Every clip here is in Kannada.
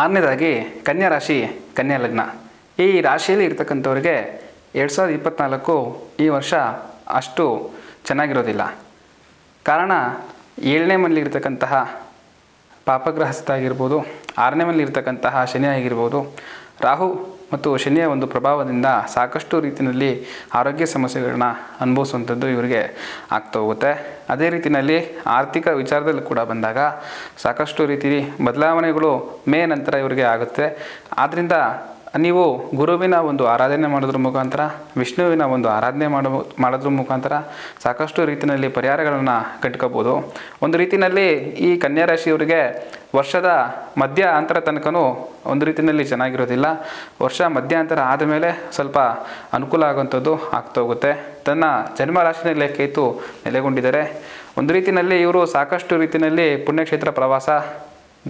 ಆರನೇದಾಗಿ ಕನ್ಯಾ ರಾಶಿ, ಕನ್ಯಾ ಲಗ್ನ. ಈ ರಾಶಿಯಲ್ಲಿ ಇರ್ತಕ್ಕಂಥವ್ರಿಗೆ ಎರಡು ಸಾವಿರದ ಇಪ್ಪತ್ತ್ನಾಲ್ಕು ಈ ವರ್ಷ ಅಷ್ಟು ಚೆನ್ನಾಗಿರೋದಿಲ್ಲ. ಕಾರಣ ಏಳನೇ ಮನೇಲಿ ಇರ್ತಕ್ಕಂತಹ ಪಾಪಗ್ರಹಸ್ಥ ಆಗಿರ್ಬೋದು ಆರನೇ ಮನೇಲಿರ್ತಕ್ಕಂತಹ ಶನಿ ಆಗಿರ್ಬೋದು, ರಾಹು ಮತ್ತು ಶನಿಯ ಒಂದು ಪ್ರಭಾವದಿಂದ ಸಾಕಷ್ಟು ರೀತಿಯಲ್ಲಿ ಆರೋಗ್ಯ ಸಮಸ್ಯೆಗಳನ್ನ ಅನುಭವಿಸುವಂಥದ್ದು ಇವರಿಗೆ ಆಗ್ತಾ ಹೋಗುತ್ತೆ. ಅದೇ ರೀತಿಯಲ್ಲಿ ಆರ್ಥಿಕ ವಿಚಾರದಲ್ಲಿ ಕೂಡ ಬಂದಾಗ ಸಾಕಷ್ಟು ರೀತಿ ಬದಲಾವಣೆಗಳು ಮೇ ನಂತರ ಇವರಿಗೆ ಆಗುತ್ತೆ. ಆದ್ದರಿಂದ ನೀವು ಗುರುವಿನ ಒಂದು ಆರಾಧನೆ ಮಾಡೋದ್ರ ಮುಖಾಂತರ, ವಿಷ್ಣುವಿನ ಒಂದು ಆರಾಧನೆ ಮಾಡೋ, ಮಾಡೋದ್ರ ಮುಖಾಂತರ ಸಾಕಷ್ಟು ರೀತಿಯಲ್ಲಿ ಪರಿಹಾರಗಳನ್ನು ಕಟ್ಕೋಬೋದು. ಒಂದು ರೀತಿಯಲ್ಲಿ ಈ ಕನ್ಯಾ ರಾಶಿಯವರಿಗೆ ವರ್ಷದ ಮಧ್ಯ ಅಂತರ ತನಕನೂ ಒಂದು ರೀತಿಯಲ್ಲಿ ಚೆನ್ನಾಗಿರೋದಿಲ್ಲ. ವರ್ಷ ಮಧ್ಯಾಂತರ ಆದಮೇಲೆ ಸ್ವಲ್ಪ ಅನುಕೂಲ ಆಗುವಂಥದ್ದು ಆಗ್ತಾ ಹೋಗುತ್ತೆ. ತನ್ನ ಜನ್ಮ ರಾಶಿನಲ್ಲೇ ಕೇತು ನೆಲೆಗೊಂಡಿದ್ದಾರೆ. ಒಂದು ರೀತಿಯಲ್ಲಿ ಇವರು ಸಾಕಷ್ಟು ರೀತಿಯಲ್ಲಿ ಪುಣ್ಯಕ್ಷೇತ್ರ ಪ್ರವಾಸ,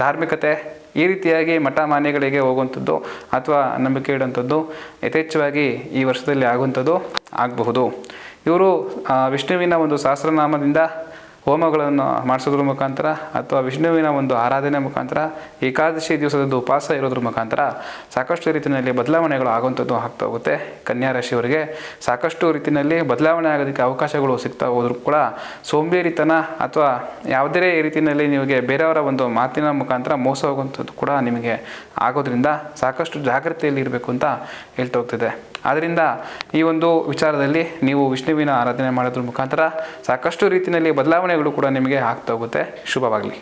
ಧಾರ್ಮಿಕತೆ ಈ ರೀತಿಯಾಗಿ ಮಠ ಮಾನ್ಯಗಳಿಗೆ ಹೋಗುವಂಥದ್ದು ಅಥವಾ ನಂಬಿಕೆ ಇಡುವಂಥದ್ದು ಯಥೇಚ್ಛವಾಗಿ ಈ ವರ್ಷದಲ್ಲಿ ಆಗುವಂಥದ್ದು ಆಗಬಹುದು. ಇವರು ವಿಷ್ಣುವಿನ ಒಂದು ಸಹಸ್ರನಾಮದಿಂದ ಹೋಮಗಳನ್ನು ಮಾಡಿಸೋದ್ರ ಮುಖಾಂತರ ಅಥವಾ ವಿಷ್ಣುವಿನ ಒಂದು ಆರಾಧನೆ ಮುಖಾಂತರ, ಏಕಾದಶಿ ದಿವಸದ ಉಪವಾಸ ಇರೋದ್ರ ಮುಖಾಂತರ ಸಾಕಷ್ಟು ರೀತಿಯಲ್ಲಿ ಬದಲಾವಣೆಗಳು ಆಗುವಂಥದ್ದು ಆಗ್ತಾ ಹೋಗುತ್ತೆ. ಕನ್ಯಾ ರಾಶಿಯವರಿಗೆ ಸಾಕಷ್ಟು ರೀತಿಯಲ್ಲಿ ಬದಲಾವಣೆ ಆಗೋದಕ್ಕೆ ಅವಕಾಶಗಳು ಸಿಗ್ತಾ ಹೋದ್ರೂ ಕೂಡ ಸೋಂಬೇರಿತನ ಅಥವಾ ಯಾವುದೇ ರೀತಿಯಲ್ಲಿ ನಿಮಗೆ ಬೇರೆಯವರ ಒಂದು ಮಾತಿನ ಮುಖಾಂತರ ಮೋಸ ಹೋಗುವಂಥದ್ದು ಕೂಡ ನಿಮಗೆ ಆಗೋದ್ರಿಂದ ಸಾಕಷ್ಟು ಜಾಗ್ರತೆಯಲ್ಲಿ ಇರಬೇಕು ಅಂತ ಹೇಳ್ತಾ ಹೋಗ್ತಿದೆ. ಆದ್ದರಿಂದ ಈ ಒಂದು ವಿಚಾರದಲ್ಲಿ ನೀವು ವಿಷ್ಣುವಿನ ಆರಾಧನೆ ಮಾಡೋದ್ರ ಮುಖಾಂತರ ಸಾಕಷ್ಟು ರೀತಿಯಲ್ಲಿ ಬದಲಾವಣೆಗಳು ಕೂಡ ನಿಮಗೆ ಆಗ್ತಾ ಹೋಗುತ್ತೆ. ಶುಭವಾಗಲಿ.